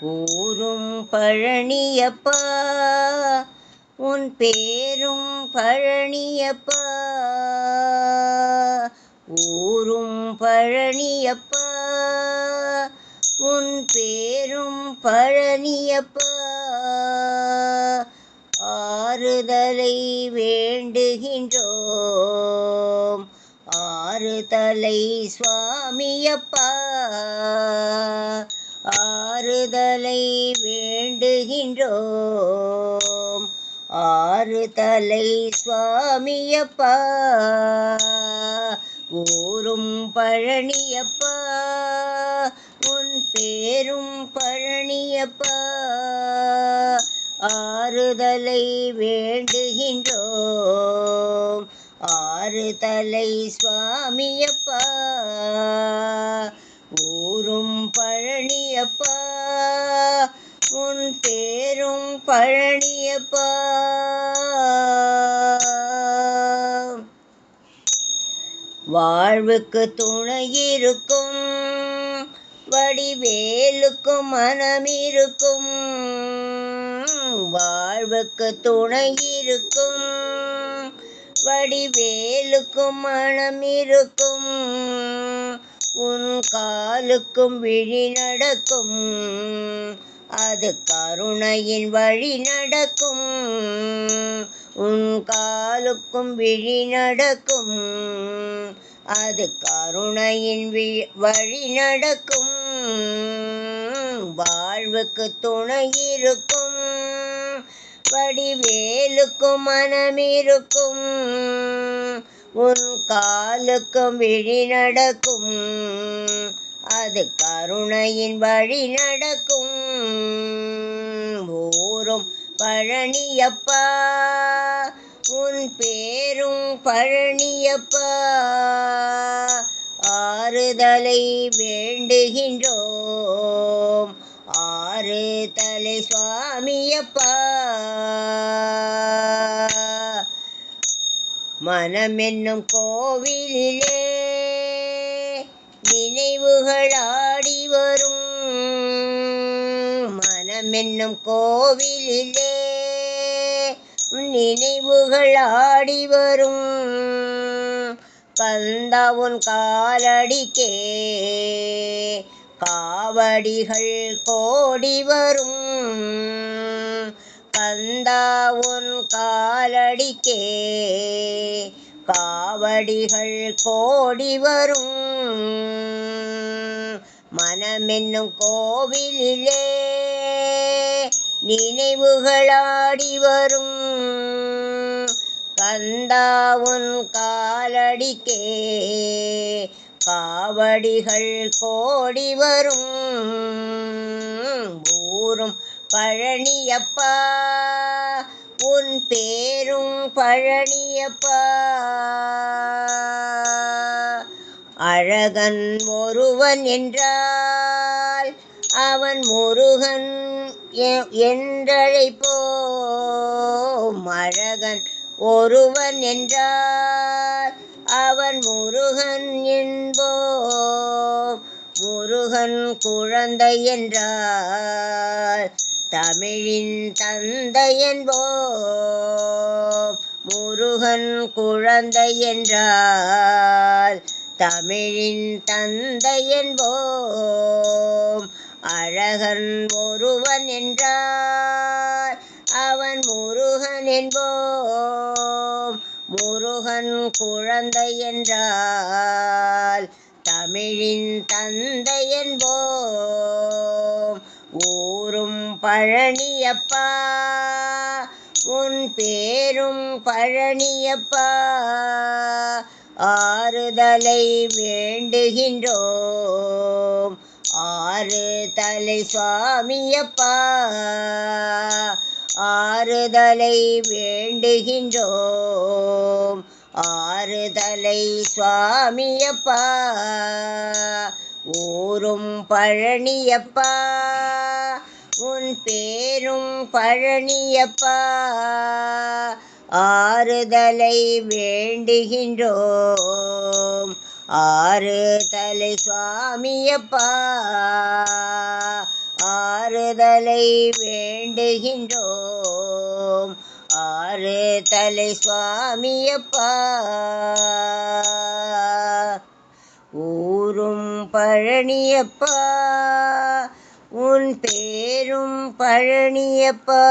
ஊரும் பழனியப்பா உன் பேரும் பழனியப்பா. ஊரும் பழனியப்பா உன் பேரும் பழனியப்பா. ஆறுதலை வேண்டுகின்றோம் ஆறுதலை சுவாமியப்பா. ஆறுதலை வேண்டுகின்றோம். ஆறுதலை சுவாமியப்பா. ஊரும் பழனியப்பா. உன் பேரும் பழனியப்பா. ஆறுதலை வேண்டுகின்றோம். ஆறு தலை சுவாமியப்பா. ஊரும் பழனியப்பா. உன் பேரும் பழனியப்பா. வாழ்வுக்கு துணை இருக்கும் வடிவேலுக்கும் மனமிருக்கும் வாழ்வுக்கு துணை இருக்கும் வடிவேலுக்கும் மனம் இருக்கும் உன் காலுக்கும் விழி நடக்கும். அது கருணையின் வழி நடக்கும். உன் காலுக்கும் விழி நடக்கும். அது கருணையின் வி- வழி நடக்கும். வாழ்வுக்கு துணை இருக்கும். வடிவேலுக்கும் மனமிருக்கும். உன் காலுக்கும் விழி நடக்கும். அது கருணையின் வழி நடக்கும். ஊரும் பழனியப்பா உன் பேரும் பழனியப்பா. ஆறுதலை வேண்டுகின்றோம். ஆறு தலை சுவாமியப்பா. மனமென்னும் கோவிலே நினைவுகளாடி வரும். மனமென்னும் கோவிலே நினைவுகளாடி வரும். கந்தா உன் காலடிக்கே காவடிகள் கோடி வரும். கந்தா உன் காலடிக்கே. காவடிகள் கோடி வரும். மனமென்னும் கோவிலிலே நினைவுகளாடி வரும். கந்தா உன் காலடிக்கே. காவடிகள் கோடி வரும். ஊரும் பழனியப்பா உன் பேரும் பழனியப்பா. அழகன் ஒருவன் என்றால் அவன் முருகன் எ- என்றழைப்போம். அழகன் ஒருவன் என்றால் அவன் முருகன் என்போம். முருகன் குழந்தை என்றால் தமிழின் தந்தையன்போம் முருகன் குழந்தை என்றால் தமிழின் தந்தையன்போம் அழகன் ஒருவன் என்றார் அவன் முருகன் என்போம். முருகன் குழந்தை என்றால் தமிழின் தந்தை என்போம் ஊரும் பழனியப்பா உன் பேரும் பழனியப்பா. ஆறுதலை வேண்டுகின்றோம் ஆறு தலை சுவாமியப்பா. ஆறுதலை வேண்டுகின்றோம் ஆறுதலை சுவாமியப்பா. ஊரும் பழனியப்பா உன் பேரும் பழனியப்பா. ஆறுதலை வேண்டுகின்றோம் ஆறு தலை சுவாமியப்பா. ஆறுதலை வேண்டுகின்றோம் ஆறு தலை சுவாமியப்பா. ஊரும் பழனியப்பா உன் பேரும் பழனியப்பா.